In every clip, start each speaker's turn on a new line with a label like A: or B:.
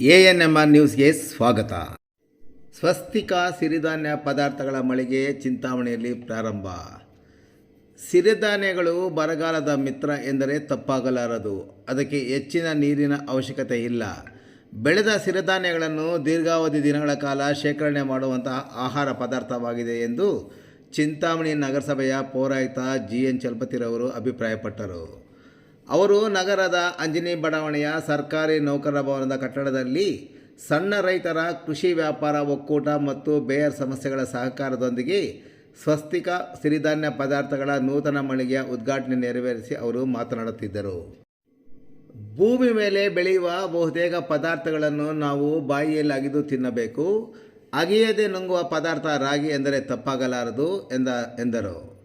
A: A N M R ನ್ಯೂಸ್ಗೆ ಸ್ವಾಗತ. ಸ್ವಸ್ತಿಕ ಸಿರಿಧಾನ್ಯ ಪದಾರ್ಥಗಳ ಮಳಿಗೆ ಚಿಂತಾಮಣಿಯಲ್ಲಿ ಪ್ರಾರಂಭ. ಸಿರಿಧಾನ್ಯಗಳು ಬರಗಾಲದ ಮಿತ್ರ ಎಂದರೆ ತಪ್ಪಾಗಲಾರದು. ಅದಕ್ಕೆ ಹೆಚ್ಚಿನ ನೀರಿನ ಅವಶ್ಯಕತೆ ಇಲ್ಲ. ಬೆಳೆದ ಸಿರಿಧಾನ್ಯಗಳನ್ನು ದೀರ್ಘಾವಧಿ ದಿನಗಳ ಕಾಲ ಶೇಖರಣೆ ಮಾಡುವಂತಹ ಆಹಾರ ಪದಾರ್ಥವಾಗಿದೆ ಎಂದು ಚಿಂತಾಮಣಿ ನಗರಸಭೆಯ ಪೌರಾಯುಕ್ತ ಜಿ ಎನ್ ಚಲಪತಿರವರು ಅಭಿಪ್ರಾಯಪಟ್ಟರು. ಅವರು ನಗರದ ಅಂಜನಿ ಬಡಾವಣೆಯ ಸರ್ಕಾರಿ ನೌಕರರ ಭವನದ ಕಟ್ಟಡದಲ್ಲಿ ಸಣ್ಣ ರೈತರ ಕೃಷಿ ವ್ಯಾಪಾರ ಒಕ್ಕೂಟ ಮತ್ತು ಬೇಯರ್ ಸಮಸ್ಯೆಗಳ ಸಹಕಾರದೊಂದಿಗೆ ಸ್ವಸ್ತಿಕ ಸಿರಿಧಾನ್ಯ ಪದಾರ್ಥಗಳ ನೂತನ ಮಳಿಗೆಯ ಉದ್ಘಾಟನೆ ನೆರವೇರಿಸಿ ಅವರು ಮಾತನಾಡುತ್ತಿದ್ದರು. ಭೂಮಿ ಮೇಲೆ ಬೆಳೆಯುವ ಬಹುತೇಕ ಪದಾರ್ಥಗಳನ್ನು ನಾವು ಬಾಯಿಯಲ್ಲಿ ಅಗಿದು ತಿನ್ನಬೇಕು. ಅಗಿಯದೆ ನುಂಗುವ ಪದಾರ್ಥ ರಾಗಿ ಎಂದರೆ ತಪ್ಪಾಗಲಾರದು ಎಂದ, ಎಂದರು.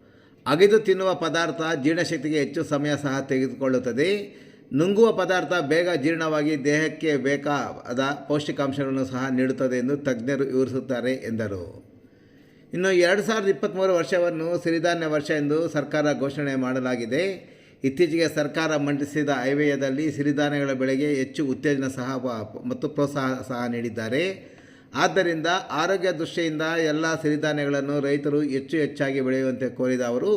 A: ಅಗಿದು ತಿನ್ನುವ ಪದಾರ್ಥ ಜೀರ್ಣಶಕ್ತಿಗೆ ಹೆಚ್ಚು ಸಮಯ ಸಹ ತೆಗೆದುಕೊಳ್ಳುತ್ತದೆ. ನುಂಗುವ ಪದಾರ್ಥ ಬೇಗ ಜೀರ್ಣವಾಗಿ ದೇಹಕ್ಕೆ ಬೇಕಾದ ಪೌಷ್ಟಿಕಾಂಶಗಳನ್ನು ಸಹ ನೀಡುತ್ತದೆ ಎಂದು ತಜ್ಞರು ವಿವರಿಸುತ್ತಾರೆ ಎಂದರು. ಇನ್ನು ಎರಡು ಸಾವಿರದ ಇಪ್ಪತ್ತ್ಮೂರು ವರ್ಷವನ್ನು ಸಿರಿಧಾನ್ಯ ವರ್ಷ ಎಂದು ಸರ್ಕಾರ ಘೋಷಣೆ ಮಾಡಲಾಗಿದೆ. ಇತ್ತೀಚೆಗೆ ಸರ್ಕಾರ ಮಂಡಿಸಿದ ಐವೇಯದಲ್ಲಿ ಸಿರಿಧಾನ್ಯಗಳ ಬೆಳೆಗೆ ಹೆಚ್ಚು ಉತ್ತೇಜನ ಸಹ ಮತ್ತು ಪ್ರೋತ್ಸಾಹ ಸಹ ನೀಡಿದ್ದಾರೆ. ಆದ್ದರಿಂದ ಆರೋಗ್ಯ ದೃಷ್ಟಿಯಿಂದ ಎಲ್ಲ ಸಿರಿಧಾನ್ಯಗಳನ್ನು ರೈತರು ಹೆಚ್ಚು ಹೆಚ್ಚಾಗಿ ಬೆಳೆಯುವಂತೆ ಕೋರಿದ ಅವರು,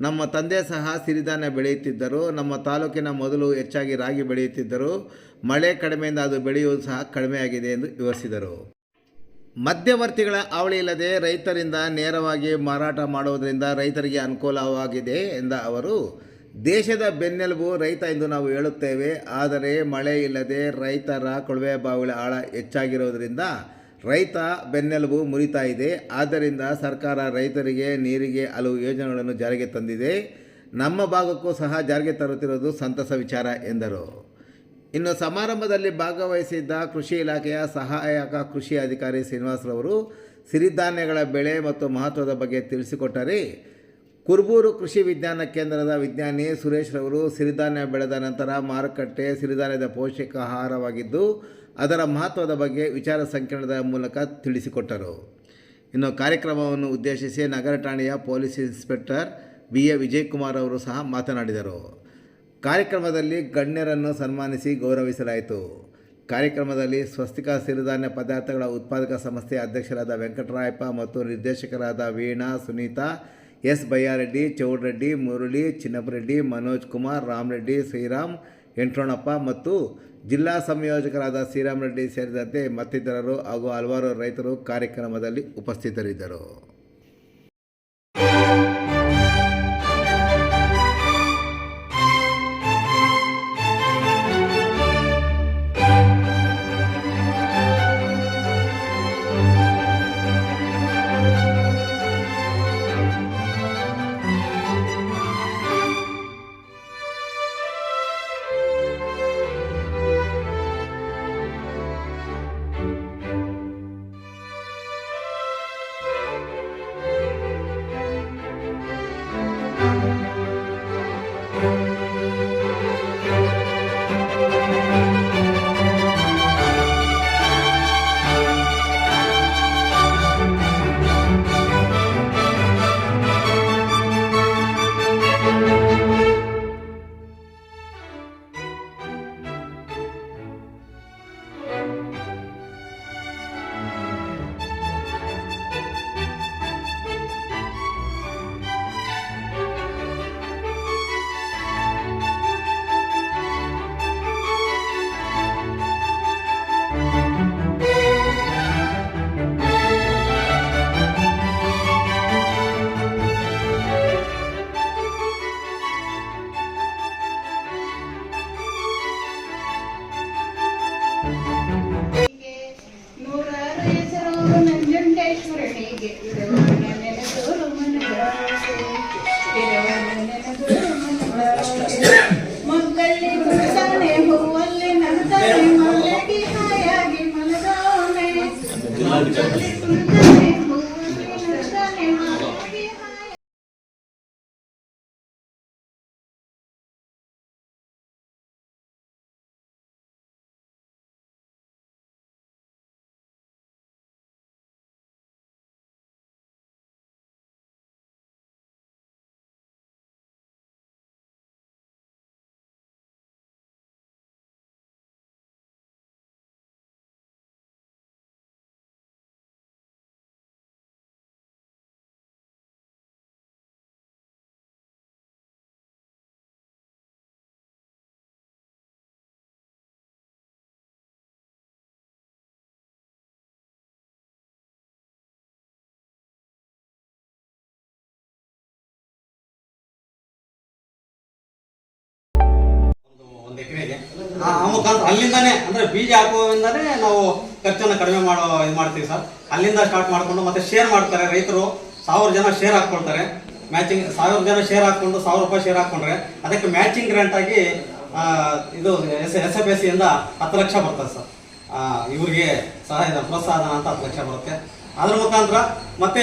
A: ನಮ್ಮ ತಂದೆ ಸಹ ಸಿರಿಧಾನ್ಯ ಬೆಳೆಯುತ್ತಿದ್ದರು, ನಮ್ಮ ತಾಲೂಕಿನ ಮೊದಲು ಹೆಚ್ಚಾಗಿ ರಾಗಿ ಬೆಳೆಯುತ್ತಿದ್ದರು, ಮಳೆ ಕಡಿಮೆಯಿಂದ ಅದು ಬೆಳೆಯುವುದು ಸಹ ಕಡಿಮೆಯಾಗಿದೆ ಎಂದು ವಿವರಿಸಿದರು. ಮಧ್ಯವರ್ತಿಗಳ ಅವಳಿ ಇಲ್ಲದೆ ರೈತರಿಂದ ನೇರವಾಗಿ ಮಾರಾಟ ಮಾಡುವುದರಿಂದ ರೈತರಿಗೆ ಅನುಕೂಲವಾಗಿದೆ ಎಂದ ಅವರು, ದೇಶದ ಬೆನ್ನೆಲುಬು ರೈತ ಎಂದು ನಾವು ಹೇಳುತ್ತೇವೆ, ಆದರೆ ಮಳೆ ಇಲ್ಲದೆ ರೈತರ ಕೊಳವೆ ಬಾವಿಗಳ ಆಳ ಹೆಚ್ಚಾಗಿರೋದರಿಂದ ರೈತ ಬೆನ್ನೆಲುಬು ಮುರಿತಾ ಇದೆ. ಆದ್ದರಿಂದ ಸರ್ಕಾರ ರೈತರಿಗೆ ನೀರಿಗೆ ಹಲವು ಯೋಜನೆಗಳನ್ನು ಜಾರಿಗೆ ತಂದಿದೆ. ನಮ್ಮ ಭಾಗಕ್ಕೂ ಸಹ ಜಾರಿಗೆ ತರುತ್ತಿರುವುದು ಸಂತಸ ವಿಚಾರ ಎಂದರು. ಇನ್ನು ಸಮಾರಂಭದಲ್ಲಿ ಭಾಗವಹಿಸಿದ್ದ ಕೃಷಿ ಇಲಾಖೆಯ ಸಹಾಯಕ ಕೃಷಿ ಅಧಿಕಾರಿ ಶ್ರೀನಿವಾಸರವರು ಸಿರಿಧಾನ್ಯಗಳ ಬೆಳೆ ಮತ್ತು ಮಹತ್ವದ ಬಗ್ಗೆ ತಿಳಿಸಿಕೊಟ್ಟರೆ, ಕುರ್ಬೂರು ಕೃಷಿ ವಿಜ್ಞಾನ ಕೇಂದ್ರದ ವಿಜ್ಞಾನಿ ಸುರೇಶ್ ರವರು ಸಿರಿಧಾನ್ಯ ಬೆಳೆದ ನಂತರ ಮಾರುಕಟ್ಟೆ ಸಿರಿಧಾನ್ಯದ ಪೌಷ್ಟಿಕ ಆಹಾರವಾಗಿದ್ದು ಅದರ ಮಹತ್ವದ ಬಗ್ಗೆ ವಿಚಾರ ಸಂಕಿರಣದ ಮೂಲಕ ತಿಳಿಸಿಕೊಟ್ಟರು. ಇನ್ನು ಕಾರ್ಯಕ್ರಮವನ್ನು ಉದ್ದೇಶಿಸಿ ನಗರ ಠಾಣೆಯ police inspector B A. Vijayakumar ಅವರು ಸಹ ಮಾತನಾಡಿದರು. ಕಾರ್ಯಕ್ರಮದಲ್ಲಿ ಗಣ್ಯರನ್ನು ಸನ್ಮಾನಿಸಿ ಗೌರವಿಸಲಾಯಿತು. ಕಾರ್ಯಕ್ರಮದಲ್ಲಿ ಸ್ವಸ್ತಿಕ ಸಿರಿಧಾನ್ಯ ಪದಾರ್ಥಗಳ ಉತ್ಪಾದಕ ಸಂಸ್ಥೆಯ ಅಧ್ಯಕ್ಷರಾದ ವೆಂಕಟರಾಯಪ್ಪ ಮತ್ತು ನಿರ್ದೇಶಕರಾದ ವೀಣಾ, ಸುನೀತಾ, ಎಸ್. ಬಯ್ಯಾರೆಡ್ಡಿ ಚೌಡ್ರೆಡ್ಡಿ, ಮುರಳಿ ಚಿನ್ನಪರೆಡ್ಡಿ ಮನೋಜ್ ಕುಮಾರ್ ರಾಮರೆಡ್ಡಿ ಶ್ರೀರಾಮ್, ಎಂಟ್ರೋಣಪ್ಪ ಮತ್ತು ಜಿಲ್ಲಾ ಸಂಯೋಜಕರಾದ ಶ್ರೀರಾಮರೆಡ್ಡಿ ಸೇರಿದಂತೆ ಮತ್ತಿತರರು ಹಾಗೂ ಹಲವಾರು ರೈತರು ಕಾರ್ಯಕ್ರಮದಲ್ಲಿ ಉಪಸ್ಥಿತರಿದ್ದರು.
B: ಆ ಮುಖಾಂತರ ಅಲ್ಲಿಂದಾನೇ, ಅಂದ್ರೆ ಬೀಜ ಹಾಕುವುದಿಂದಾನೇ ನಾವು ಖರ್ಚನ್ನು ಕಡಿಮೆ ಮಾಡೋ ಇದು ಮಾಡ್ತೀವಿ ಸರ್. ಅಲ್ಲಿಂದ ಸ್ಟಾರ್ಟ್ ಮಾಡ್ಕೊಂಡು ಮತ್ತೆ ಶೇರ್ ಮಾಡ್ತಾರೆ ರೈತರು. ಸಾವಿರ ಜನ ಶೇರ್ ಹಾಕ್ಕೊಳ್ತಾರೆ. ಮ್ಯಾಚಿಂಗ್ ಸಾವಿರ ಜನ ಶೇರ್ ಹಾಕೊಂಡು ಸಾವಿರ ರೂಪಾಯಿ ಶೇರ್ ಹಾಕೊಂಡ್ರೆ ಅದಕ್ಕೆ ಮ್ಯಾಚಿಂಗ್ ಗ್ರಾಂಟ್ ಆಗಿ ಇದು ಎಸ್ ಎಸ್ ಎಫ್ ಎಸ್ ಇಂದ ಹತ್ತು ಲಕ್ಷ ಬರ್ತದೆ ಸರ್. ಇವ್ರಿಗೆ ಸಹಾಯ ಪ್ರೋತ್ಸಾಹನ ಅಂತ ಹತ್ತು ಲಕ್ಷ ಬರುತ್ತೆ. ಅದ್ರ ಮುಖಾಂತರ ಮತ್ತೆ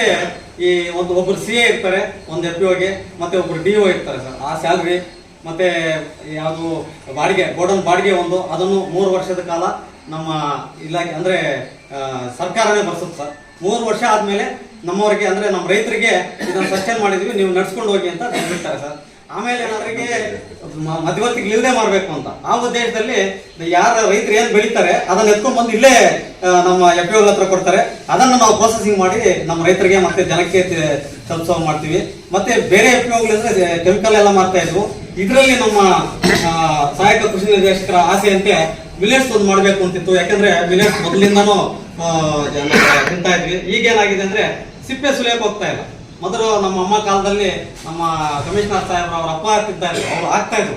B: ಈ ಒಂದು ಒಬ್ರು ಸಿ ಎ ಇರ್ತಾರೆ, ಒಂದು ಎಫ್ ಒಗೆ ಮತ್ತೆ ಒಬ್ರು ಡಿ ಒ ಇರ್ತಾರೆ ಸರ್. ಆ ಸ್ಯಾಲ್ರಿ ಮತ್ತೆ ಯಾವುದು ಬಾಡಿಗೆ, ಗೋಡೌನ್ ಬಾಡಿಗೆ ಒಂದು, ಅದನ್ನು ಮೂರು ವರ್ಷದ ಕಾಲ ನಮ್ಮ ಇಲಾಖೆ, ಅಂದ್ರೆ ಸರ್ಕಾರನೇ ಬರ್ಸುತ್ತೆ ಸರ್. ಮೂರು ವರ್ಷ ಆದ್ಮೇಲೆ ನಮ್ಮವರಿಗೆ, ಅಂದ್ರೆ ನಮ್ಮ ರೈತರಿಗೆ ಇದನ್ನ ಸಸ್ಟೈನ್ ಮಾಡಿದ್ವಿ, ನೀವು ನಡ್ಸ್ಕೊಂಡು ಹೋಗಿ ಅಂತ ಬಿಡ್ತಾರೆ ಸರ್. ಆಮೇಲೆ ಏನಾದ್ರಿಗೆ ಮಧ್ಯವರ್ತಿಗೆ ಇಲ್ಲದೆ ಮಾಡಬೇಕು ಅಂತ. ಆ ಉದ್ದೇಶದಲ್ಲಿ ಯಾರ ರೈತರು ಏನ್ ಬೆಳಿತಾರೆ, ಅದನ್ನ ಎತ್ಕೊಂಡ್ ಬಂದು ಇಲ್ಲೇ ನಮ್ಮ ಎಫ್ ಹತ್ರ ಕೊಡ್ತಾರೆ. ಅದನ್ನು ನಾವು ಪ್ರೊಸೆಸಿಂಗ್ ಮಾಡಿ ನಮ್ಮ ರೈತರಿಗೆ ಮತ್ತೆ ಜನಕ್ಕೆ ತಲುಪಿಸೋ ಮಾಡ್ತೀವಿ. ಮತ್ತೆ ಬೇರೆ ಎಫ್ ಅಂದ್ರೆ ಕೆಮಿಕಲ್ ಎಲ್ಲ ಮಾಡ್ತಾ ಇದ್ವು. ಇದರಲ್ಲಿ ನಮ್ಮ ಸಹಾಯಕ ಕೃಷಿ ನಿರ್ದೇಶಕರ ಆಸೆಯಂತೆ ವಿಲೇಜ್ ಒಂದು ಮಾಡಬೇಕು ಅಂತಿತ್ತು. ಯಾಕಂದ್ರೆ ವಿಲೇಜ್ ಮೊದಲಿಂದನೂ ತಿಂತಾ ಇದ್ವಿ. ಈಗೇನಾಗಿದೆ ಅಂದ್ರೆ ಸಿಪ್ಪೆ ಸುಲಿಯಕ್ಕೆ ಹೋಗ್ತಾ ಇಲ್ಲ. ಮೊದಲು ನಮ್ಮ ಅಮ್ಮ ಕಾಲದಲ್ಲಿ ನಮ್ಮ ಕಮಿಷನರ್ ಸಾಹೇಬ್ರು ಅವರ ಅಪ್ಪ ಹಾಕ್ತಿದ್ದಾರೆ ಅವರು ಆಗ್ತಾ ಇದ್ರು.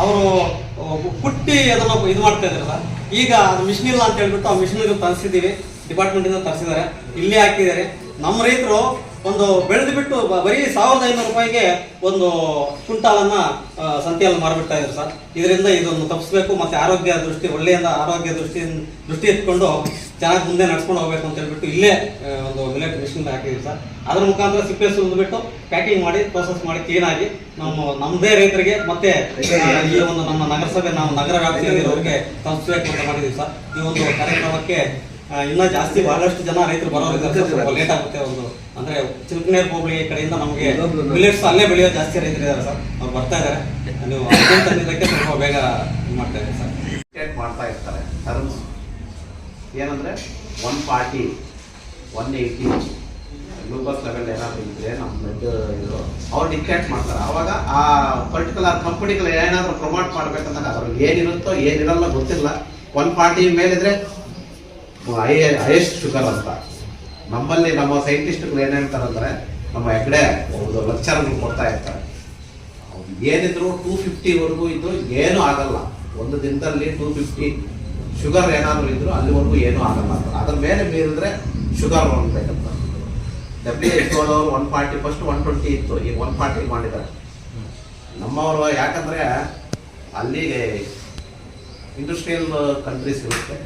B: ಅವರು ಕುಟ್ಟಿ ಅದನ್ನ ಇದು ಮಾಡ್ತಾ ಇದ್ರಲ್ಲ. ಈಗ ಅದು ಮಿಷಿನ್ ಇಲ್ಲ ಅಂತ ಹೇಳ್ಬಿಟ್ಟು ಆ ಮಿಷಿನ್ ತರಿಸಿದ್ದೀವಿ ಡಿಪಾರ್ಟ್ಮೆಂಟ್ ಇಂದ ತರಿಸಿದ್ದಾರೆ ಇಲ್ಲೇ ಹಾಕಿದ್ದಾರೆ. ನಮ್ಮ ರೈತರು ಒಂದು ಬೆಳೆದು ಬಿಟ್ಟು ಬರೀ ಸಾವಿರದ ಐನೂರು ರೂಪಾಯಿಗೆ ಒಂದು ಕುಂಟಾಲನ್ನ ಸಂತೆಯಲ್ಲಿ ಮಾರ್ಬಿಡ್ತಾ ಇದ್ರು ಸರ್. ಇದರಿಂದ ಇದನ್ನು ತಪ್ಪಿಸ್ಬೇಕು, ಮತ್ತೆ ಆರೋಗ್ಯ ದೃಷ್ಟಿ, ಒಳ್ಳೆಯಿಂದ ಆರೋಗ್ಯ ದೃಷ್ಟಿ ದೃಷ್ಟಿ ಇಟ್ಕೊಂಡು ಚೆನ್ನಾಗಿ ಮುಂದೆ ನಡ್ಸ್ಕೊಂಡು ಹೋಗ್ಬೇಕು ಅಂತ ಹೇಳ್ಬಿಟ್ಟು ಇಲ್ಲೇ ಒಂದು ಮಿಲೆಟ್ ಮಿಷಿನ್ ಹಾಕಿದ್ವಿ ಸರ್. ಅದ್ರ ಮುಖಾಂತರ ಸಿಪ್ಪೆ ಸುಲಿದ್ಬಿಟ್ಟು ಪ್ಯಾಕಿಂಗ್ ಮಾಡಿ ಪ್ರೋಸೆಸ್ ಮಾಡಿ ಕ್ಲೀನಾಗಿ ನಮ್ಮ ನಮ್ಮದೇ ರೈತರಿಗೆ ಮತ್ತೆ ಈ ಒಂದು ನಮ್ಮ ನಗರಸಭೆ, ನಾವು ನಗರ ವ್ಯಾಪ್ತಿಯಲ್ಲಿರೋರಿಗೆ ತಪ್ಪಿಸ್ಬೇಕು ಅಂತ ಮಾಡಿದ್ವಿ ಸರ್. ಈ ಒಂದು ಕಾರ್ಯಕ್ರಮಕ್ಕೆ ಇನ್ನೂ ಜಾಸ್ತಿ ಬಹಳಷ್ಟು ಜನ ರೈತರು ಬರೋರು ಇದ್ದಾರೆ ಸರ್. ಸ್ವಲ್ಪ ಲೇಟ್ ಆಗುತ್ತೆ ಒಂದು ಅಂದ್ರೆ ಚಿಲ್ಕನೇರ್ ಹೋಬಳಿ ಕಡೆಯಿಂದ ನಮಗೆ ಮಿಲೆಟ್ಸ್ ಅಲ್ಲೇ ಬೆಳೆಯೋ ಜಾಸ್ತಿ ರೈತರು ಇದ್ದಾರೆ ಸರ್. ಅವ್ರು ಬರ್ತಾ ಇದ್ದಾರೆ ನೀವು ಅರ್ಜೆಂಟ್ ತಂದಿದ್ದಕ್ಕೆ ಸ್ವಲ್ಪ ಬೇಗ ಇದು ಮಾಡ್ತಾ ಇದ್ದಾರೆ ಸರ್.
C: ಡಿಕ್ಟೇಟ್ ಮಾಡ್ತಾ ಇರ್ತಾರೆ. ಟರ್ಮ್ಸ್ ಏನಂದ್ರೆ one forty one eighty glucose level ಏನಾದ್ರು ಇದ್ರೆ ನಮ್ಮ ಬ್ಲಡ್ ಇದು ಅವ್ರು ಡಿಕ್ಟೇಟ್ ಮಾಡ್ತಾರೆ. ಅವಾಗ ಆ ಪರ್ಟಿಕ್ಯುಲರ್ ಕಂಪನಿಗಳು ಏನಾದ್ರು ಪ್ರಮೋಟ್ ಮಾಡ್ಬೇಕಂದಾಗ ಅವ್ರಿಗೆ ಏನಿರುತ್ತೋ ಏನಿರಲ್ಲ ಗೊತ್ತಿಲ್ಲ. ಒನ್ ಫಾರ್ಟಿ ಮೇಲಿದ್ರೆ ಹೈ ಹೈಯೆಸ್ಟ್ ಶುಗರ್ ಅಂತ. ನಮ್ಮಲ್ಲಿ ನಮ್ಮ ಸೈಂಟಿಸ್ಟ್ಗಳು ಏನ್ ಹೇಳ್ತಾರಂದ್ರೆ ನಮ್ಮ ಹೆಗ್ಡೆ ಒಂದು ಲೆಕ್ಚರ್ಗಳು ಕೊಡ್ತಾ ಇರ್ತಾರೆ. ಅವ್ರು ಏನಿದ್ರು ಟೂ ಫಿಫ್ಟಿವರೆಗೂ ಇದ್ದು ಏನೂ ಆಗಲ್ಲ. ಒಂದು ದಿನದಲ್ಲಿ ಟೂ ಫಿಫ್ಟಿ ಶುಗರ್ ಏನಾದರೂ ಇದ್ದರೂ ಅಲ್ಲಿವರೆಗೂ ಏನೂ ಆಗಲ್ಲ ಅಂತ. ಅದ್ರ ಮೇಲೆ ಮೀರಿದ್ರೆ ಶುಗರ್ ಹೋಗ್ಬೇಕಂತ ಡಬ್ಲ್ಯೂ ಎಚ್ ಅವರು one forty first one twenty ಇತ್ತು. ಈಗ ಒನ್ ಫಾರ್ಟಿ ಮಾಡಿದ್ದಾರೆ. ನಮ್ಮವರು ಯಾಕಂದರೆ ಅಲ್ಲಿ ಇಂಡಸ್ಟ್ರಿಯಲ್ ಕಂಟ್ರೀಸ್ ಇರುತ್ತೆ.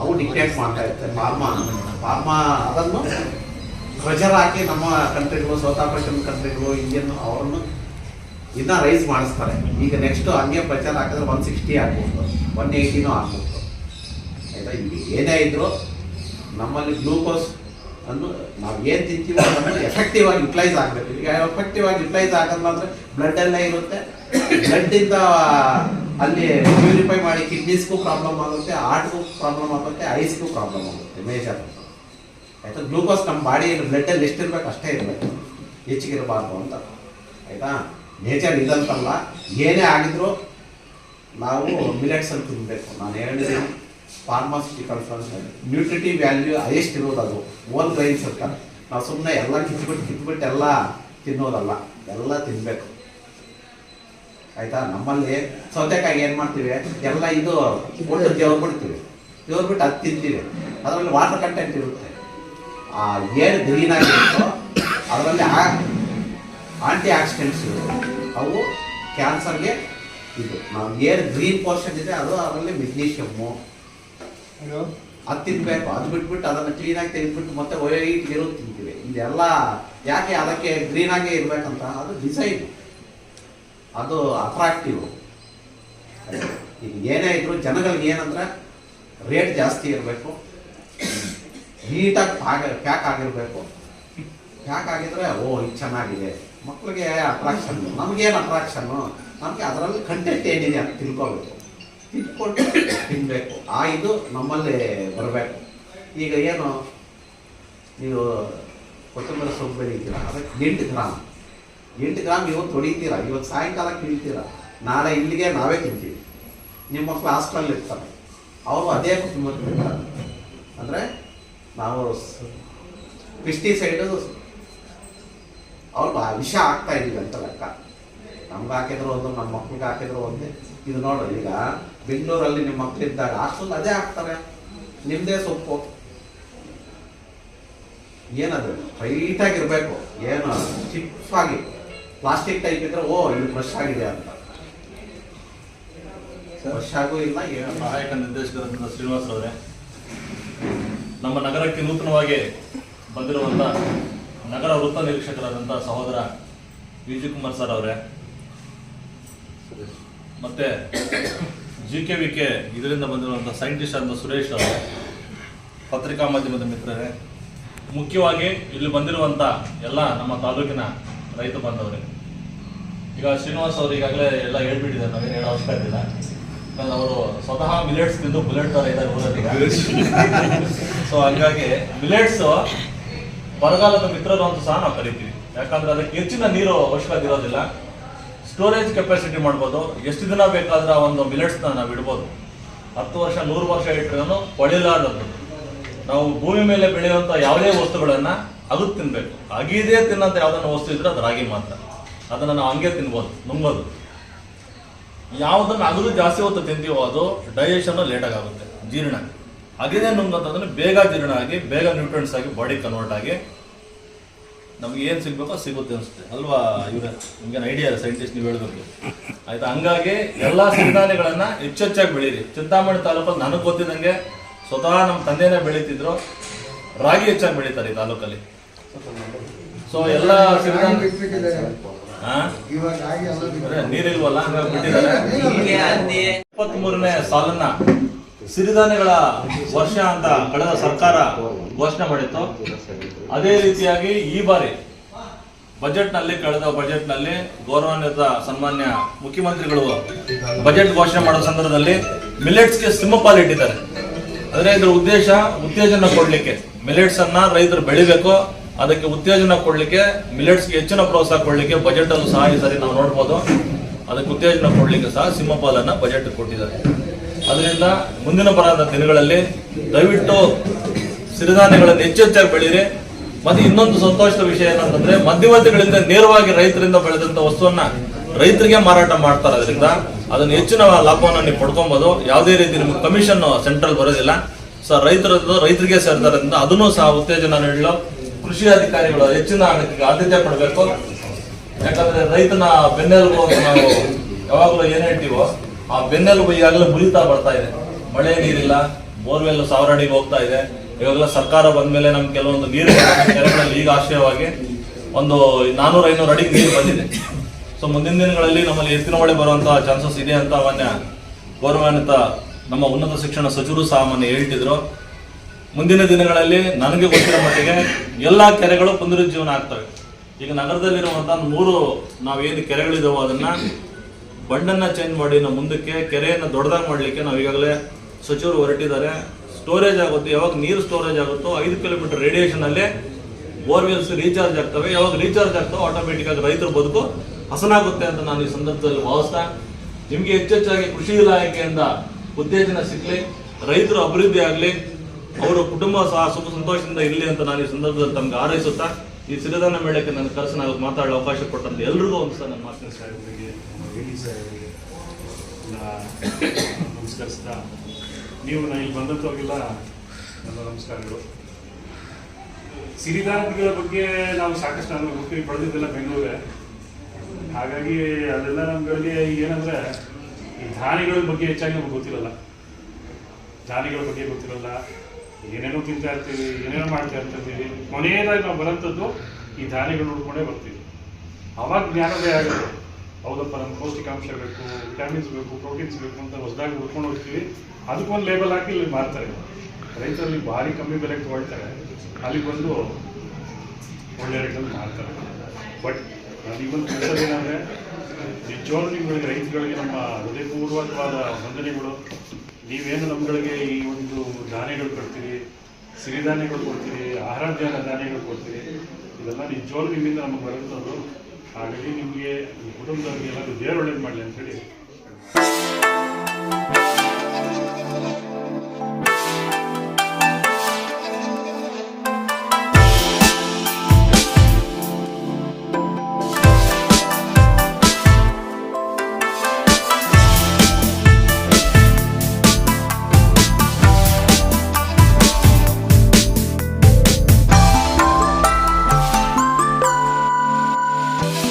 C: ಅವು ಡಿಕ್ಟೇಟ್ ಮಾಡ್ತಾ ಇರ್ತಾರೆ ಫಾರ್ಮಾ ಫಾರ್ಮಾ ಅದನ್ನು ಪ್ರೆಷರ್ ಹಾಕಿ ನಮ್ಮ ಕಂಟ್ರಿಗಳು ಸೌತ್ ಆಫ್ರಿಕನ್ ಕಂಟ್ರಿಗಳು ಇಂಡಿಯನ್ ಅವರನ್ನು ಇನ್ನ ರೈಸ್ ಮಾಡಿಸ್ತಾರೆ. ಈಗ ನೆಕ್ಸ್ಟ್ ಹಂಗೆ ಪ್ರಚಾರ ಹಾಕಿದ್ರೆ ಒನ್ ಸಿಕ್ಸ್ಟಿ ಆಗ್ಬೋದು ಒನ್ ಏಯ್ಟಿನೂ ಆಯ್ತಾ? ಈಗ ಏನೇ ಇದ್ರು ನಮ್ಮಲ್ಲಿ ಗ್ಲೂಕೋಸ್ ಅನ್ನು ನಾವು ಏನು ತಿಂತೀವೋ ಅದನ್ನು ಎಫೆಕ್ಟಿವ್ ಆಗಿ ಯುಟಿಲೈಸ್ ಆಗಬೇಕು. ಈಗ ಎಫೆಕ್ಟಿವ್ ಆಗಿ ಯುಟಿಲೈಸ್ ಆಗಲ್ಲ ಬ್ಲಡ್ ಎಲ್ಲ ಇರುತ್ತೆ. ಬ್ಲಡ್ ಇಂದ ಅಲ್ಲಿ ಪ್ಯೂರಿಫೈ ಮಾಡಿ ಕಿಡ್ನೀಸ್ಗೂ ಪ್ರಾಬ್ಲಮ್ ಆಗುತ್ತೆ ಹಾರ್ಟ್ಗೂ ಪ್ರಾಬ್ಲಮ್ ಆಗುತ್ತೆ ಐಸ್ಗೂ ಪ್ರಾಬ್ಲಮ್ ಆಗುತ್ತೆ ಮೇಜರ್ ಆಯಿತಾ? ಗ್ಲೂಕೋಸ್ ನಮ್ಮ ಬಾಡಿಯಲ್ಲಿ ಬ್ಲಡ್ಡಲ್ಲಿ ಎಷ್ಟಿರ್ಬೇಕು ಅಷ್ಟೇ ಇರಬೇಕು. ಹೆಚ್ಚಿಗೆ ಇರಬಾರ್ದು ಅಂತ. ಆಯಿತಾ? ನೇಚರ್ ಇದಂತಲ್ಲ ಏನೇ ಆಗಿದ್ರು ನಾವು ಮಿಲೆಟ್ಸ್ ತಿನ್ನಬೇಕು ನಾನು ಹೇಳಿದ್ರೆ ಫಾರ್ಮಾಸ್ಯೂಟಿಕಲ್ಸ್ ಅಂತ ನ್ಯೂಟ್ರಿಟಿವ್ ವ್ಯಾಲ್ಯೂ ಹೈಯೆಸ್ಟ್ ಇರೋದು ಅದು. ಓನ್ ಗ್ರೈನ್ಸ್ ಅಂತ ನಾವು ಸುಮ್ಮನೆ ಎಲ್ಲ ಕಿತ್ಬಿಟ್ಟು ಕಿತ್ಬಿಟ್ಟು ಎಲ್ಲ ತಿನ್ನೋದಲ್ಲ. ಎಲ್ಲ ತಿನ್ಬೇಕು. ಆಯ್ತಾ? ನಮ್ಮಲ್ಲಿ ಸೌತೆಕಾಯಿ ಏನು ಮಾಡ್ತೀವಿ? ಎಲ್ಲ ಇದು ಒಟ್ಟು ದೇವ್ರು ಬಿಡ್ತೀವಿ. ದೇವ್ರು ಬಿಟ್ಟು ಅದು ತಿಂತೀವಿ. ಅದರಲ್ಲಿ ವಾಟರ್ ಕಂಟೆಂಟ್ ಇರುತ್ತೆ. ಆ ಏನು ಗ್ರೀನ್ ಆಗಿರುತ್ತೋ ಅದರಲ್ಲಿ ಆಂಟಿ ಆಕ್ಸಿಡೆಂಟ್ಸ್ ಅವು ಕ್ಯಾನ್ಸರ್ಗೆ ಇದು. ನಾವು ಏನು ಗ್ರೀನ್ ಪೋರ್ಷನ್ ಇದೆ ಅದು ಅದರಲ್ಲಿ ಮೆಗ್ನೀಷಿಯಮ್ಮು ಅದು ತಿನ್ಬೇಕು. ಅದು ಬಿಟ್ಬಿಟ್ಟು ಅದನ್ನು ಕ್ಲೀನಾಗಿ ತೆಗೆದ್ಬಿಟ್ಟು ಮತ್ತೆ ವೈಟ್ ಇರೋದು ತಿಂತೀವಿ. ಇದೆಲ್ಲ ಯಾಕೆ ಅದಕ್ಕೆ ಗ್ರೀನಾಗೇ ಇರಬೇಕಂತ? ಅದು ಡಿಸೈನ್ ಅದು ಅಟ್ರಾಕ್ಟಿವ್ ಈಗ ಏನೇ ಇದ್ರು ಜನಗಳಿಗೆ ಏನಂದ್ರೆ ರೇಟ್ ಜಾಸ್ತಿ ಇರಬೇಕು. ನೀಟಾಗಿ ಪ್ಯಾಕ್ ಪ್ಯಾಕ್ ಆಗಿರಬೇಕು. ಪ್ಯಾಕ್ ಆಗಿದ್ರೆ, ಓ, ಇದು ಚೆನ್ನಾಗಿದೆ. ಮಕ್ಕಳಿಗೆ ಅಟ್ರಾಕ್ಷನ್ ನಮಗೇನು ಅಟ್ರಾಕ್ಷನ್ನು ನಮಗೆ ಅದರಲ್ಲಿ ಕಂಟೆಂಟ್ ಏನಿದೆ ಅಂತ ತಿಳ್ಕೊಬೇಕು. ತಿಳ್ಕೊಂಡು ತಿನ್ನಬೇಕು ಆ ಇದು ನಮ್ಮಲ್ಲಿ ಬರಬೇಕು. ಈಗ ಏನು, ನೀವು ಕೊತ್ತಂಬರಿ ಸೊಪ್ಪು ಬೆಳೀತೀರ ಅದಕ್ಕೆ ಎಂಟು ಗ್ರಾಮ್ ಎಂಟು ಗ್ರಾಮ್ ಇವತ್ತು ಹೊಡಿತೀರಾ ಇವತ್ತು ಸಾಯಂಕಾಲ ಕೀಳ್ತೀರಾ ನಾಳೆ ಇಲ್ಲಿಗೆ ನಾವೇ ತಿಂತೀವಿ. ನಿಮ್ಮ ಮಕ್ಕಳು ಹಾಸ್ಟೆಲ್ ಇರ್ತಾರೆ. ಅವರು ಅದೇ ಕುಟುಂಬ ತಿಂತಾರೆ ಅಂದರೆ ನಾವು ಪೆಸ್ಟಿಸೈಡು ಅವ್ರು ವಿಷ ಆಗ್ತಾ ಇದೀವಿ ಅಂತ ಲೆಕ್ಕ. ನಮ್ಗೆ ಹಾಕಿದ್ರು ಒಂದು, ನಮ್ಮ ಮಕ್ಳಿಗೆ ಹಾಕಿದ್ರು ಒಂದೇ. ಇದು ನೋಡು, ಈಗ ಬೆಂಗಳೂರಲ್ಲಿ ನಿಮ್ಮ ಮಕ್ಳಿದ್ದಾಗ ಹಾಸ್ಟೆಲ್ ಅದೇ ಹಾಕ್ತಾರೆ. ನಿಮ್ಮದೇ ಸೊಪ್ಪು. ಏನದು? ಹೈಟಾಗಿರಬೇಕು ಏನು? ಚಿಪ್ಪಾಗಿ ಪ್ಲಾಸ್ಟಿಕ್ ಟೈಪ್ ಇದ್ರೆ, ಓ, ಇದು ಫ್ರೆಶ್ ಆಗಿದೆ ಅಂತ. ಫ್ರೆಶ್ ಆಗೂ ಇಲ್ಲ
D: ಸಹಾಯಕ ನಿರ್ದೇಶಕರಂತ ಶ್ರೀನಿವಾಸ್ ಅವರೇ, ನಮ್ಮ ನಗರಕ್ಕೆ ನೂತನವಾಗಿ ಬಂದಿರುವಂಥ ನಗರ ವೃತ್ತ ನಿರೀಕ್ಷಕರಾದಂಥ ಸಹೋದರ ವಿಜಯ್ ಕುಮಾರ್ ಸರ್ ಅವರೇ, ಮತ್ತೆ ಜಿ ಕೆ ವಿ ಕೆ ಇದರಿಂದ ಬಂದಿರುವಂಥ ಸೈಂಟಿಸ್ಟ್ ಆದ ಸುರೇಶ್ ಅವರೇ, ಪತ್ರಿಕಾ ಮಾಧ್ಯಮದ ಮಿತ್ರರೇ, ಮುಖ್ಯವಾಗಿ ಇಲ್ಲಿ ಬಂದಿರುವಂಥ ಎಲ್ಲ ನಮ್ಮ ತಾಲೂಕಿನ ರೈತ ಬಾಂಧವರೇ ಈಗ ಶ್ರೀನಿವಾಸ್ ಅವರು ಈಗಾಗಲೇ ಎಲ್ಲ ಹೇಳ್ಬಿಟ್ಟಿದ್ದಾರೆ ನಾವೇನು ಹೇಳೋ ಅವಶ್ಯಕತೆ ಇಲ್ಲ. ಆಮೇಲೆ ಅವರು ಸ್ವತಃ ಮಿಲೆಟ್ಸ್ ತಿಂದು ಬುಲೆಟ್ ತರ ಇದ್ದಾರೆ ಊರಲ್ಲಿ. ಸೊ ಹಂಗಾಗಿ ಮಿಲೆಟ್ಸ್ ಬರಗಾಲದ ಮಿತ್ರರು ಅಂತ ಸಹ ನಾವು ಕರಿತೀವಿ. ಯಾಕಂದ್ರೆ ಅದಕ್ಕೆ ಹೆಚ್ಚಿನ ನೀರು ಅವಶ್ಯಕತೆ ಇರೋದಿಲ್ಲ. ಸ್ಟೋರೇಜ್ ಕೆಪಾಸಿಟಿ ಮಾಡ್ಬೋದು. ಎಷ್ಟು ದಿನ ಬೇಕಾದ್ರೆ ಒಂದು ಮಿಲೆಟ್ಸ್ನ ನಾವು ಇಡ್ಬೋದು. ಹತ್ತು ವರ್ಷ, ನೂರು ವರ್ಷ ಇಟ್ಟರೂ ಪಡೆಯಲಾರದ್ದು ನಾವು ಭೂಮಿ ಮೇಲೆ ಬೆಳೆಯುವಂಥ ಯಾವುದೇ ವಸ್ತುಗಳನ್ನ ಅದು ತಿನ್ಬೇಕು. ಅಗಿದೇ ತಿನ್ನಂತ ಯಾವ್ದನ್ನ ವಸ್ತು ಇದ್ರೆ ಅದು ರಾಗಿ ಮಾತ್ರ. ಅದನ್ನ ನಾವು ಹಂಗೆ ತಿನ್ಬೋದು, ನುಂಗೋದು. ಯಾವುದನ್ನ ಅದರೂ ಜಾಸ್ತಿ ಹೊತ್ತು ತಿಂತೀವೋ ಅದು ಡೈಜೆಷನ್ ಲೇಟಾಗಿ ಆಗುತ್ತೆ ಜೀರ್ಣ. ಅದೇನೇ ನುಂಗಂತಂದ್ರೆ ಬೇಗ ಜೀರ್ಣ ಆಗಿ, ಬೇಗ ನ್ಯೂಟ್ರಿಯೆಂಟ್ಸ್ ಆಗಿ ಬಾಡಿ ಕನ್ವರ್ಟ್ ಆಗಿ ನಮ್ಗೆ ಏನು ಸಿಗ್ಬೇಕೋ ಸಿಗುತ್ತೆ ಅನಿಸುತ್ತೆ. ಅಲ್ವಾ ಇವ್ರೆ? ನಿಮ್ಗೇನು ಐಡಿಯಾ ಸೈಂಟಿಸ್ಟ್ ನೀವು ಹೇಳ್ಬೇಕು. ಆಯ್ತಾ? ಹಂಗಾಗಿ ಎಲ್ಲಾ ಸಿರಿಧಾನ್ಯಗಳನ್ನ ಹೆಚ್ಚೆಚ್ಚಾಗಿ ಬೆಳೀರಿ. ಚಿಂತಾಮಣಿ ತಾಲೂಕಲ್ಲಿ ನನಗೆ ಗೊತ್ತಿದ್ದಂಗೆ ಸ್ವತಃ ನಮ್ಮ ತಂದೆನೇ ಬೆಳೀತಿದ್ರು. ರಾಗಿ ಹೆಚ್ಚಾಗಿ ಬೆಳೀತಾರೆ ಈ ತಾಲೂಕಲ್ಲಿ. ಸೊ ಎಲ್ಲ ಸಿರಿಧಾನ್ಯ ನೀರಿಲ್ವಲ್ಲ? ಇಪ್ಪತ್ತ್ ಮೂರನೇ ಸಾಲನ್ನ ಸಿರಿಧಾನ್ಯಗಳ ವರ್ಷ ಅಂತ ಕಳೆದ ಸರ್ಕಾರ ಘೋಷಣೆ ಮಾಡಿತ್ತು. ಅದೇ ರೀತಿಯಾಗಿ ಈ ಬಾರಿ ಬಜೆಟ್ನಲ್ಲಿ ಕಳೆದ ಬಜೆಟ್ನಲ್ಲಿ ಗೌರವಾನ್ವಿತ ಸನ್ಮಾನ್ಯ ಮುಖ್ಯಮಂತ್ರಿಗಳು ಬಜೆಟ್ ಘೋಷಣೆ ಮಾಡೋ ಸಂದರ್ಭದಲ್ಲಿ ಮಿಲೆಟ್ಸ್ಗೆ ಸಿಂಹಪಾಲ್ ಇಟ್ಟಿದ್ದಾರೆ. ಅಂದ್ರೆ ಇದರ ಉದ್ದೇಶ ಉತ್ತೇಜನ ಕೊಡ್ಲಿಕ್ಕೆ ಮಿಲೆಟ್ಸ್ ಅನ್ನ ರೈತರು ಬೆಳಿಬೇಕು. ಅದಕ್ಕೆ ಉತ್ತೇಜನ ಕೊಡ್ಲಿಕ್ಕೆ ಮಿಲೆಟ್ಸ್ಗೆ ಹೆಚ್ಚಿನ ಪ್ರೋತ್ಸಾಹ ಕೊಡ್ಲಿಕ್ಕೆ ಬಜೆಟ್ ಅನ್ನು ಸಹ ಈ ಸರಿ ನಾವು ನೋಡ್ಬೋದು. ಅದಕ್ಕೆ ಉತ್ತೇಜನ ಕೊಡ್ಲಿಕ್ಕೆ ಸಹ ಸಿಂಹಪಾಲನ್ನ ಬಜೆಟ್ ಕೊಟ್ಟಿದ್ದಾರೆ. ಅದರಿಂದ ಮುಂದಿನ ಬರದ ದಿನಗಳಲ್ಲಿ ದಯವಿಟ್ಟು ಸಿರಿಧಾನ್ಯಗಳನ್ನು ಹೆಚ್ಚೆಚ್ಚಾಗಿ ಬೆಳೀರಿ ಮತ್ತೆ ಇನ್ನೊಂದು ಸಂತೋಷದ ವಿಷಯ ಏನಂತಂದ್ರೆ, ಮಧ್ಯವರ್ತಿಗಳಿಂದ ನೇರವಾಗಿ ರೈತರಿಂದ ಬೆಳೆದಂತ ವಸ್ತುವನ್ನ ರೈತರಿಗೆ ಮಾರಾಟ ಮಾಡ್ತಾರೆ. ಅದರಿಂದ ಅದನ್ನ ಹೆಚ್ಚಿನ ಲಾಭವನ್ನು ನೀವು ಪಡ್ಕೊಬಹುದು ಯಾವುದೇ ರೀತಿ ನಿಮ್ಗೆ ಕಮಿಷನ್ ಸೆಂಟ್ರಲ್ ಬರೋದಿಲ್ಲ. ಸೊ ರೈತರದ್ದು ರೈತರಿಗೆ ಸೇರ್ತಾರೆ ಅದನ್ನು ಸಹ ಉತ್ತೇಜನ ನೀಡಲು ಕೃಷಿ ಅಧಿಕಾರಿಗಳು ಹೆಚ್ಚಿನ ಹಣಕ್ಕೆ ಆದ್ಯತೆ ಕೊಡಬೇಕು ಯಾಕಂದ್ರೆ ರೈತನ ಬೆನ್ನೆಲುಬು ಅಂತ ನಾವು ಯಾವಾಗಲೂ ಏನ್ ಹೇಳ್ತೀವೋ, ಆ ಬೆನ್ನೆಲುಬು ಈಗಾಗಲೇ ಮುರಿತಾ ಬರ್ತಾ ಇದೆ. ಮಳೆ ನೀರಿಲ್ಲ ಬೋರ್ವೆಲ್ ಸಾವಿರ ಅಡಿಗೆ ಹೋಗ್ತಾ ಇದೆ. ಇವಾಗೆಲ್ಲ ಸರ್ಕಾರ ಬಂದ್ಮೇಲೆ ನಮ್ಗೆ ಕೆಲವೊಂದು ನೀರು ಕೆರೆಗಳಲ್ಲಿ ಈಗ ಆಶ್ರಯವಾಗಿ ಒಂದು ನಾನೂರ ಐನೂರು ಅಡಿಗೆ ನೀರು ಬಂದಿದೆ. ಸೊ ಮುಂದಿನ ದಿನಗಳಲ್ಲಿ ನಮ್ಮಲ್ಲಿ ಎತ್ತಿನ ಮಳೆ ಬರುವಂತಹ ಚಾನ್ಸಸ್ ಇದೆ ಅಂತ ಮಾನ್ಯ ಗೌರವಾನ್ವಿತ ನಮ್ಮ ಉನ್ನತ ಶಿಕ್ಷಣ ಸಚಿವರು ಸಹ ಮೊನ್ನೆ ಹೇಳ್ತಿದ್ರು. ಮುಂದಿನ ದಿನಗಳಲ್ಲಿ ನನಗೆ ಗೊತ್ತಿರೋ ಮಟ್ಟಿಗೆ ಎಲ್ಲ ಕೆರೆಗಳು ಪುನರುಜ್ಜೀವನ ಆಗ್ತವೆ. ಈಗ ನಗರದಲ್ಲಿರುವಂತಹ ಮೂರು ನಾವೇನು ಕೆರೆಗಳಿದಾವೋ ಅದನ್ನ ಬಣ್ಣನ್ನು ಚೇಂಜ್ ಮಾಡಿ ನಾವು ಮುಂದಕ್ಕೆ ಕೆರೆಯನ್ನು ದೊಡ್ಡದಾಗಿ ಮಾಡಲಿಕ್ಕೆ ನಾವು ಈಗಾಗಲೇ ಸಚಿವರು ಹೊರಟಿದ್ದಾರೆ. ಸ್ಟೋರೇಜ್ ಆಗುತ್ತೆ. ಯಾವಾಗ ನೀರು ಸ್ಟೋರೇಜ್ ಆಗುತ್ತೋ ಐದು ಕಿಲೋಮೀಟರ್ ರೇಡಿಯೇಷನ್ ಅಲ್ಲೇ ಬೋರ್ವೆಲ್ಸ್ ರೀಚಾರ್ಜ್ ಆಗ್ತವೆ. ಯಾವಾಗ ರೀಚಾರ್ಜ್ ಆಗ್ತಾವೋ ಆಟೋಮೆಟಿಕ್ ಆಗಿ ರೈತರ ಬದುಕು ಹಸನಾಗುತ್ತೆ ಅಂತ ನಾನು ಈ ಸಂದರ್ಭದಲ್ಲಿ ಭಾವಿಸ್ತಾ ನಿಮಗೆ ಹೆಚ್ಚೆಚ್ಚಾಗಿ ಕೃಷಿ ಇಲಾಖೆಯಿಂದ ಉತ್ತೇಜನ ಸಿಗ್ಲಿ, ರೈತರು ಅಭಿವೃದ್ಧಿ ಆಗ್ಲಿ ಅವರ ಕುಟುಂಬ ಸಹ ಸುಖ ಸಂತೋಷದಿಂದ ಇರಲಿ ಅಂತ ನಾನು ಈ ಸಂದರ್ಭದಲ್ಲಿ ತಮ್ಗೆ ಹಾರೈಸುತ್ತಾ, ಈ ಸಿರಿಧಾನ ಮೇಳಕ್ಕೆ ನನ್ನ ಕರೆಸಿ ನಾವು ಮಾತಾಡಲು ಅವಕಾಶ ಕೊಟ್ಟಂತ ಎಲ್ರಿಗೂ ಒಂದು ಸಹ ನನ್ನ ಮಾತಿನ
E: ನಮಸ್ಕರಿಸ್ತಾ, ನೀವು ನಾನು ಇಲ್ಲಿ ಬಂದಂಥವ್ರಿಗೆಲ್ಲ ನನ್ನ ನಮಸ್ಕಾರಗಳು. ಸಿರಿಧಾನ್ಯಗಳ ಬಗ್ಗೆ ನಾವು ಸಾಕಷ್ಟು ನಾನು ಹುಡುಕಿ ಪಡೆದಿದ್ದೆಲ್ಲ ಬೆಂಗಳೂರೇ. ಹಾಗಾಗಿ ಅದೆಲ್ಲ ನಮ್ಗಳಿಗೆ ಏನಂದ್ರೆ, ಈ ಧಾನಿಗಳ ಬಗ್ಗೆ ಹೆಚ್ಚಾಗಿ ನಮ್ಗೆ ಗೊತ್ತಿರಲ್ಲ. ಧಾನಿಗಳ ಬಗ್ಗೆ ಗೊತ್ತಿರಲ್ಲ. ಏನೇನೋ ತಿಂತಾ ಇರ್ತೀವಿ, ಏನೇನೋ ಮಾಡ್ತಾ ಇರ್ತೀವಿ ಕೊನೆಯದಾಗಿ ನಾವು ಬರೋಂಥದ್ದು ಈ ಧಾನ್ಯಗಳು ನೋಡ್ಕೊಂಡೇ ಬರ್ತೀವಿ. ಅವಾಗ ಜ್ಞಾನವೇ ಆಗುತ್ತೆ. ಹೌದಪ್ಪ, ನಮ್ಗೆ ಪೌಷ್ಟಿಕಾಂಶ ಬೇಕು, ವಿಟಮಿನ್ಸ್ ಬೇಕು, ಪ್ರೋಟೀನ್ಸ್ ಬೇಕು ಅಂತ ಹೊಸದಾಗಿ ಹುಡ್ಕೊಂಡು ಹೋಗ್ತೀವಿ. ಅದಕ್ಕೊಂದು ಲೇಬಲ್ ಹಾಕಿ ಇಲ್ಲಿ ಮಾರ್ತಾರೆ. ರೈತರಲ್ಲಿ ಭಾರಿ ಕಮ್ಮಿ ಬೆಲೆಗೆ ತಗೊಳ್ತಾರೆ. ಅಲ್ಲಿಗೆ ಬಂದು ಒಳ್ಳೆ ರೇಟಲ್ಲಿ ಮಾರ್ತಾರೆ. ಬಟ್ ನಾವೀಗೊಂದು ಕೆಲಸದ ಏನಂದರೆ, ನಿಜವಾಗ್ಲೂ ನಿಮಗೆ ರೈತರುಗಳಿಗೆ ನಮ್ಮ ಹೃದಯಪೂರ್ವಕವಾದ ವಂದನೆಗಳು. ನೀವೇನು ನಮ್ಗಳಿಗೆ ಈ ಒಂದು ಧಾನ್ಯಗಳು ಕೊಡ್ತೀರಿ, ಸಿರಿಧಾನ್ಯಗಳು ಕೊಡ್ತೀರಿ ಆಹಾರ ಧಾನ್ಯ ಧಾನ್ಯಗಳು ಕೊಡ್ತೀರಿ, ಇದೆಲ್ಲ ನಿಜವಾಗ್ಲೂ ನಿಮ್ಮಿಂದ ನಮಗೆ ಬರುವಂಥದ್ದು ಹಾಗಾಗಿ ನಿಮಗೆ ಈ ಕುಟುಂಬದವ್ರಿಗೆ ಎಲ್ಲರೂ ದೇವರು ಒಳ್ಳೇದು ಮಾಡಲಿ ಅಂತೇಳಿ Bye.